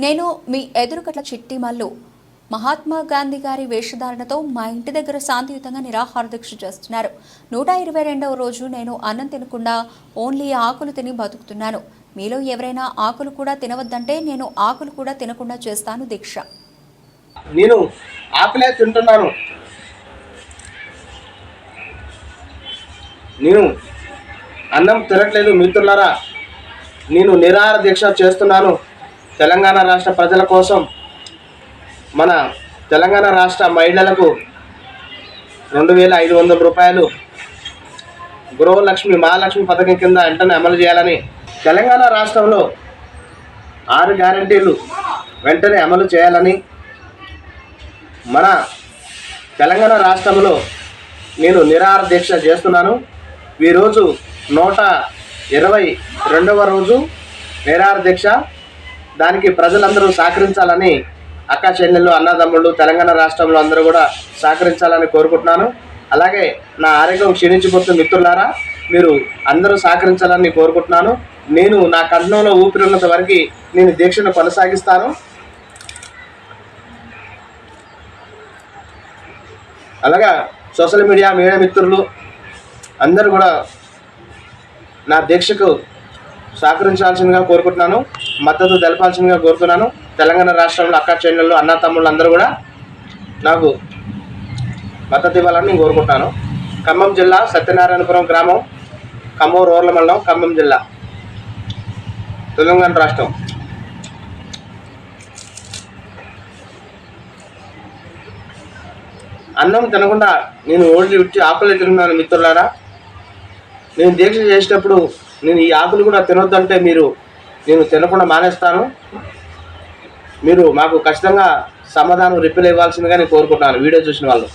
నేను మీ ఎదురుకట్ల చిట్టిమల్లు మహాత్మా గాంధీ గారి వేషధారణతో మా ఇంటి దగ్గర శాంతియుతంగా నిరాహార దీక్ష చేస్తున్నారు. నూట ఇరవై రెండవ రోజు నేను అన్నం తినకుండా ఓన్లీ ఆకులు తిని బతుకుతున్నాను. మీలో ఎవరైనా ఆకులు కూడా తినవద్దంటే నేను ఆకులు కూడా తినకుండా చేస్తాను దీక్ష. నేను ఆకులే తింటున్నాను. నేను అన్నం తినట్లేదు మిత్రులారా. నేను నిరాహార దీక్ష చేస్తున్నాను. తెలంగాణ రాష్ట్ర ప్రజల కోసం మన తెలంగాణ రాష్ట్ర మహిళలకు రెండు వేల ఐదు వందల రూపాయలు గృహలక్ష్మి మహాలక్ష్మి పథకం కింద వెంటనే అమలు చేయాలని తెలంగాణ రాష్ట్రంలో ఆరు గ్యారంటీలు వెంటనే అమలు చేయాలని మన తెలంగాణ రాష్ట్రంలో నేను నిరాహార దీక్ష చేస్తున్నాను. ఈరోజు నూట ఇరవై రెండవ రోజు నిరాహార దీక్ష దానికి ప్రజలందరూ సహకరించాలని అక్క చెల్లెళ్ళు అన్నదమ్ముళ్ళు తెలంగాణ రాష్ట్రంలో అందరూ కూడా సహకరించాలని కోరుకుంటున్నాను. అలాగే నా ఆరోగ్యం క్షీణించిపోతున్న మిత్రులారా మీరు అందరూ సహకరించాలని కోరుకుంటున్నాను. నేను నా కంఠంలో ఊపిరి ఉన్నంత వరకు నేను దీక్షను కొనసాగిస్తాను. అలాగా సోషల్ మీడియా మీడియా మిత్రులు అందరూ కూడా నా దీక్షకు సహకరించాల్సిందిగా కోరుకుంటున్నాను మద్దతు తెలపాల్సిందిగా కోరుతున్నాను. తెలంగాణ రాష్ట్రంలో అక్క చెల్లెళ్ళు అన్న తమ్ముళ్ళు అందరూ కూడా నాకు మద్దతు ఇవ్వాలని నేను కోరుకుంటున్నాను. ఖమ్మం జిల్లా సత్యనారాయణపురం గ్రామం ఖమ్మం రోర్ల మండలం ఖమ్మం జిల్లా తెలంగాణ రాష్ట్రం. అన్నం తినకుండా నేను ఓడి విడిచి ఆకులు తిరుగుతున్నాను మిత్రులారా. నేను దీక్ష చేసేటప్పుడు నేను ఈ ఆకులు కూడా తినొద్దంటే మీరు నేను తినకుండా మానేస్తాను. మీరు మాకు ఖచ్చితంగా సమాధానం రిప్లై ఇవ్వాల్సిందిగా నేను కోరుకుంటున్నాను. వీడియో చూసిన వాళ్ళు.